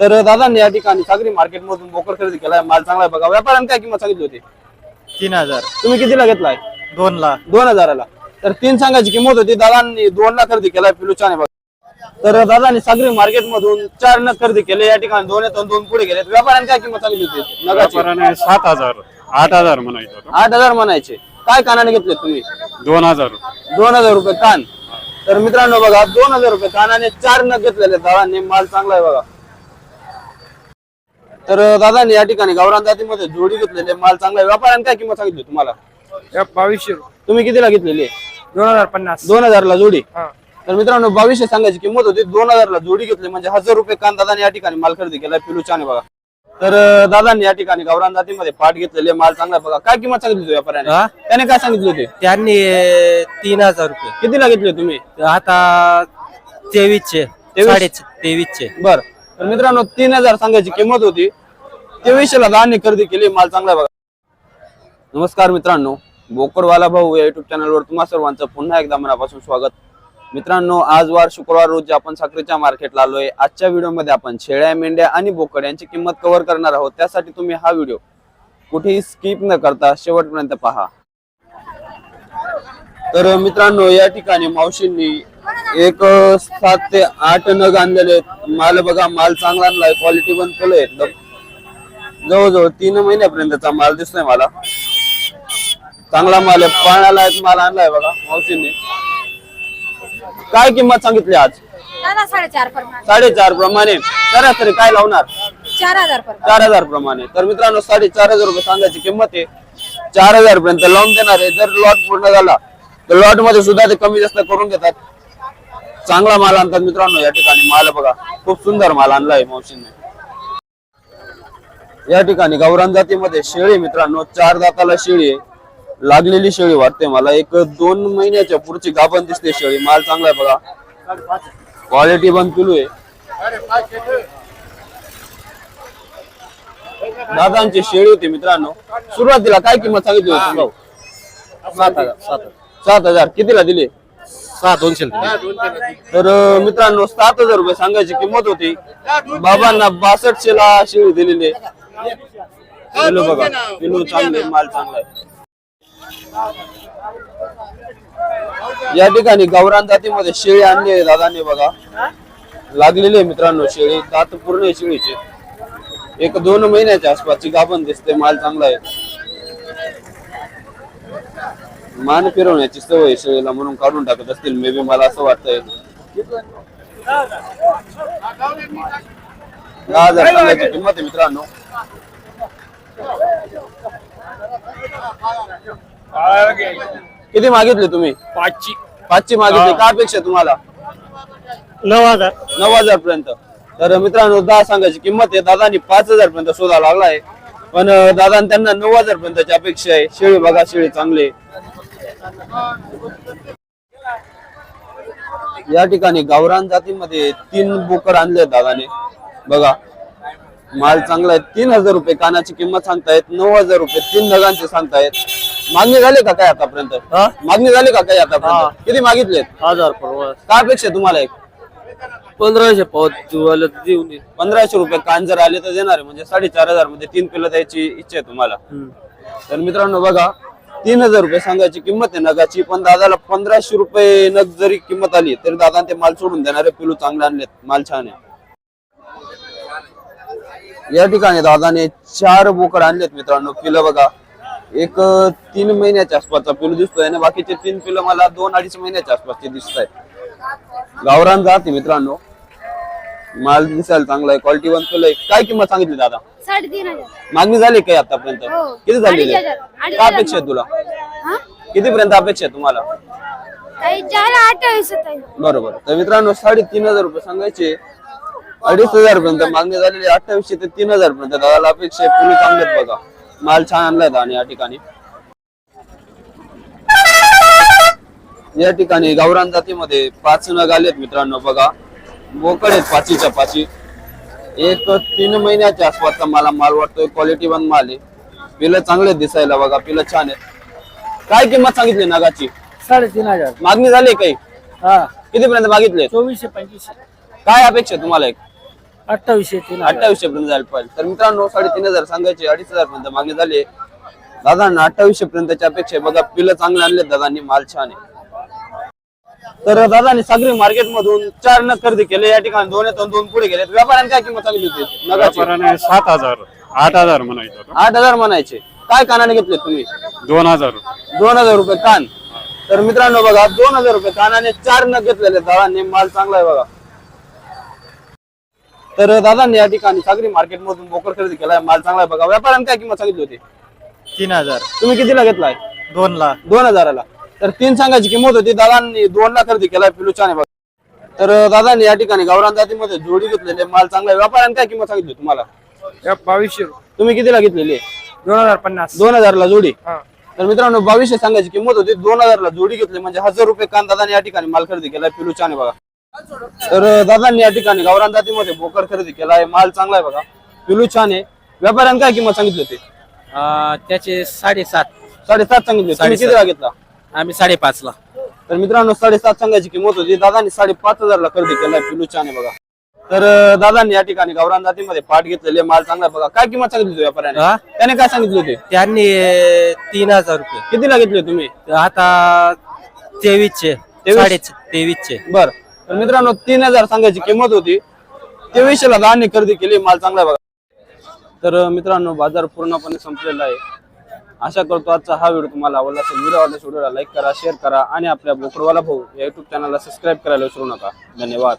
तर दादांनी या ठिकाणी सागरी मार्केट मधून बोकड खरेदी केलाय. माल चांगला आहे बघा. व्यापाऱ्याने काय किंमत सांगितली होती? तीन हजार. तुम्ही कितीला घेतलाय? दोन ला दोन हजाराला. तर तीन सांगायची किंमत होती. दादांनी दोन ला खरेदी केलाय. पिलुचाने बघा. तर दादांनी सागरी मार्केट मधून चार नग खरेदी केले. या ठिकाणी दोन येतो दोन पुढे गेले. व्यापाऱ्याने काय किंमत सांगितली होती? नगाची. सात हजार आठ हजार म्हणायचं होतं. आठ हजार म्हणायचे. काय कानाने घेतले तुम्ही? दोन हजार. दोन हजार रुपये कान. तर मित्रांनो बघा दोन हजार रुपये कानाने चार नग घेतलेले दादांनी. माल चांगला आहे बघा. तर दादांनी या ठिकाणी गावरान जातीमध्ये जोडी घेतलेले माल चांगला आहे. व्यापाऱ्याने काय किंमत सांगितली तुम्हाला? बावीसशे तुम्ही कितीला घेतलेली दोन हजार पन्नास. दोन हजारला जोडी. तर मित्रांनो बावीसशे सांगायची किंमत होती. दोन हजारला जोडी घेतली. म्हणजे हजार रुपये कान दादाने या ठिकाणी माल खरेदी केला. पिलूचाने बघा. तर अं, दादांनी या ठिकाणी गावरान जातीमध्ये पाठ घेतलेले माल चांगला आहे बघा. काय किंमत सांगितली होती व्यापाऱ्याने? त्याने काय सांगितले होते? त्यांनी तीन हजार रुपये. कितीला घेतले तुम्ही? आता तेवीसचे तेवीस? साडे तेवीसचे बर. तर मित्रांनो तीन हजार सांगायची किंमत होती. तेवीसशे ला दहाने खरेदी केली माल चांगला बघा. नमस्कार मित्रांनो बोकडवाला भाऊ या युट्यूब चॅनलवर तुम्हा सर्वांचं पुन्हा एकदा मनापासून स्वागत. मित्रांनो आज वार शुक्रवार रोजी आपण साखरेच्या मार्केटला आलोय. आजच्या व्हिडिओमध्ये आपण शेळ्या मेंढ्या आणि बोकड यांची किंमत कव्हर करणार आहोत. त्यासाठी तुम्ही हा व्हिडिओ कुठेही स्किप न करता शेवटपर्यंत पहा. तर मित्रांनो या ठिकाणी मावशींनी एक सात ते आठ नग आणलेले आहेत. माल बघा माल चांगला आणलाय क्वालिटी पण केलंय एकदम. जवळजवळ तीन महिन्यापर्यंतचा माल दिसतोय मला. चांगला माल आहे. पाण्याला एक माल आणलाय बघा मावशींनी. काय किंमत सांगितली आज? दादा साडेचार प्रमाणे. साडेचार प्रमाणे. सरासरी काय लावणार? चार हजार प्रमाणे. चार हजार प्रमाणे. तर मित्रांनो साडेचार हजार रुपये सांगायची किंमत आहे. चार हजार पर्यंत लावून देणार आहे. जर लॉट पूर्ण झाला तर लॉटमध्ये सुद्धा ते कमी जास्त करून घेतात चांगला माल आणतात मित्रांनो या ठिकाणी माल बघा खूप सुंदर माल आणलाय मावशीने या ठिकाणी गावरान जातीमध्ये शेळी मित्रांनो चार दाताला शेळी आहे. लागलेली शेळी वाटते मला एक दोन महिन्याच्या पुढची गाभण दिसते शेळी माल चांगला आहे बघा. क्वालिटी पण पिलू आहे. दादांची शेळी होती मित्रांनो. सुरुवातीला काय किंमत सांगितली होती? भाऊ सात हजार. सात हजार. कितीला दिले? सहा दोनशे तर मित्रांनो सात हजार रुपये सांगायची किंमत होती. बाबांना बासष्टशे ला शेळी दिलेली पिलू बघा. पिलू चांगले माल चांगला आहे. या ठिकाणी गौरान जातीमध्ये शेळी आणली आहे दादाने बघा. लागलेली आहे मित्रांनो शेळी. दात पूर्ण आहे शेळीचे. एक दोन महिन्याच्या आसपासची गाभण दिसते माल चांगला आहे. मान फिरवण्याची सवय आहे शेळीला म्हणून काढून टाकत असतील मे बी मला असं वाटतंय. दहा हजार सांगायची किंमत आहे मित्रांनो? किती मागितले तुम्ही? पाचशे. पाचशे मागितले काय अपेक्षा आहे तुम्हाला? नऊ हजार. नऊ हजार पर्यंत. तर मित्रांनो दहा सांगायची किंमत आहे दादानी पाच हजार पर्यंत शोधा लागलाय. पण अं, दादा त्यांना नऊ हजार पर्यंतची अपेक्षा आहे. शेळी बघा शेळी चांगली या ठिकाणी गावरान जातीमध्ये तीन बोकड आणले दादाने. बघा माल चांगला आहे. तीन हजार रुपये कानाची किंमत सांगतायत. नऊ हजार रुपये तीन नगांचे सांगतायत. मागणी झाली का काय आतापर्यंत? मागणी झाली का काय आतापर्यंत? किती मागितलेत? हजार काय अपेक्षा तुम्हाला एक? पंधराशे पाव देऊन. पंधराशे रुपये कान जर आले तर देणार आहे. म्हणजे साडेचार हजारमध्ये तीन पिलं द्यायची इच्छा आहे तुम्हाला. तर मित्रांनो बघा तीन हजार रुपये सांगायची किंमत आहे. नगाची पण दादाला पंधराशे रुपये नग जरी किंमत आली तरी दादा ते माल सोडून देणारे पिलू चांगले आणलेत. माल छान आहे. या ठिकाणी दादाने चार बोकड आणलेत मित्रांनो. पिलं बघा. एक तीन महिन्याच्या आसपासचा पिलू दिसतोय आणि बाकीचे तीन पिलं मला दोन अडीच महिन्याच्या आसपासचे दिसत आहेत गावरान जाते मित्रांनो. माल दिसायला चांगला आहे क्वालिटी वन पिलं आहे. काय किंमत सांगितली दादा? साडेतीन हजार. मागणी झाली काय आतापर्यंत? हो. किती झाली अडीच हजार. अडीच काय हजार अपेक्षा आहे तुला? हा? किती पर्यंत अपेक्षा आहे तुम्हाला? चार अठ्ठावीस बरोबर. तर मित्रांनो साडेतीन हजार रुपये सांगायचे. अडीच हजार पर्यंत मागणी झालेली अठ्ठावीसशे ते तीन हजार पर्यंत दादाला अपेक्षा आहे. फुलं चांगले आहेत बघा. माल छान आणलाय दादा या ठिकाणी. या ठिकाणी गावरान जातीमध्ये पाच नग आलेत मित्रांनो बघा. बोकड आहेत पाचीच्या पाची एक तीन महिन्याच्या आसपासचा मला माल वाटतोय क्वालिटी पण माल आहे. पिलं चांगले दिसायला बघा पिलं छान आहेत. काय किंमत सांगितली नगाची? साडेतीन हजार. मागणी झाली काही? हा. किती पर्यंत मागितले? चोवीसशे पंचवीसशे. काय अपेक्षा आहे तुम्हाला एक? अठ्ठावीसशे तीन अठ्ठावीसशे पर्यंत जायला पाहिजे. तर मित्रांनो साडेतीन हजार सांगायचे अडीच हजार पर्यंत मागणी झाली दादांना अठ्ठावीसशे पर्यंतच्या अपेक्षा आहे. बघा पिलं चांगले आणले दादांनी माल छान आहे. तर दादांनी सागरी मार्केट मधून चार नग खरेदी केले. या ठिकाणी दोन येतो दोन पुढे गेले व्यापाऱ्यांनी काय किंमत सांगितली होती? नगाची. व्यापाराने सात हजार आठ हजार म्हणायचं होतं. आठ हजार म्हणायचे. काय कानाने घेतले तुम्ही? दोन हजार दोन हजार रुपये कान. तर मित्रांनो बघा दोन हजार रुपये कानाने चार नग घेतलेले दादांनी माल चांगला आहे बघा. तर दादांनी या ठिकाणी सागरी मार्केट मधून बोकर खरेदी केलाय. माल चांगला आहे बघा. व्यापाऱ्यांनी काय किंमत सांगितली होती? तीन हजार. तुम्ही कितीला घेतलाय? दोन लाख दोन हजाराला. तर तीन सांगायची किंमत होती. दादांनी दोन ला खरेदी केलाय पिलू छान आहे बघा. तर दादांनी या ठिकाणी गावरान जातीमध्ये जोडी घेतलेले माल चांगला आहे. व्यापाऱ्यांनी काय किंमत सांगितली तुम्हाला? बावीसशे तुम्ही कितीला घेतलेली दोन हजार पन्नास. दोन हजारला जोडी. तर मित्रांनो बावीसशे सांगायची किंमत होती. दोन हजारला जोडी घेतली. म्हणजे हजार रुपये कान दादाने या ठिकाणी माल खरेदी केलाय. पिलू छान आहे बघा. तर दादांनी या ठिकाणी गावरान जातीमध्ये बोकर खरेदी केलाय. माल चांगला आहे बघा. पिलू छान आहे व्यापाऱ्यांनी काय किंमत सांगितली होती? त्याचे साडेसात. साडेसात सांगितली होती. तुम्ही. कितीला घेतला? आम्ही साडेपाच ला. तर मित्रांनो साडेसात सांगायची किंमत होती. दादांनी साडेपाच हजारला खरेदी केलाय पिलू आहे बघा. तर अं, दादांनी या ठिकाणी गावरान जातीमध्ये पाठ घेतलेले माल चांगला बघा. काय किंमत सांगितली होती व्यापाऱ्याने? हा? त्याने काय सांगितली होती? त्यांनी तीन हजार रुपये. कितीला घेतले तुम्ही? आता तेवीसचे. तेवीस? साडे तेवीसचे. बर. तर मित्रांनो तीन हजार सांगायची किंमत होती. तेवीसशे ला दहाने खरेदी केली माल चांगला आहे बघा. तर अं, मित्रांनो बाजार पूर्णपणे संपलेला आहे. आशा करतो आजचा हा व्हिडिओ तुम्हाला आवडला असेल व्हिडिओ आवडल्यास व्हिडिओला लाईक करा शेअर करा आणि आपल्या बोकडवाला भाऊ या युट्यूब चॅनलला सबस्क्राईब करायला विसरू नका. धन्यवाद.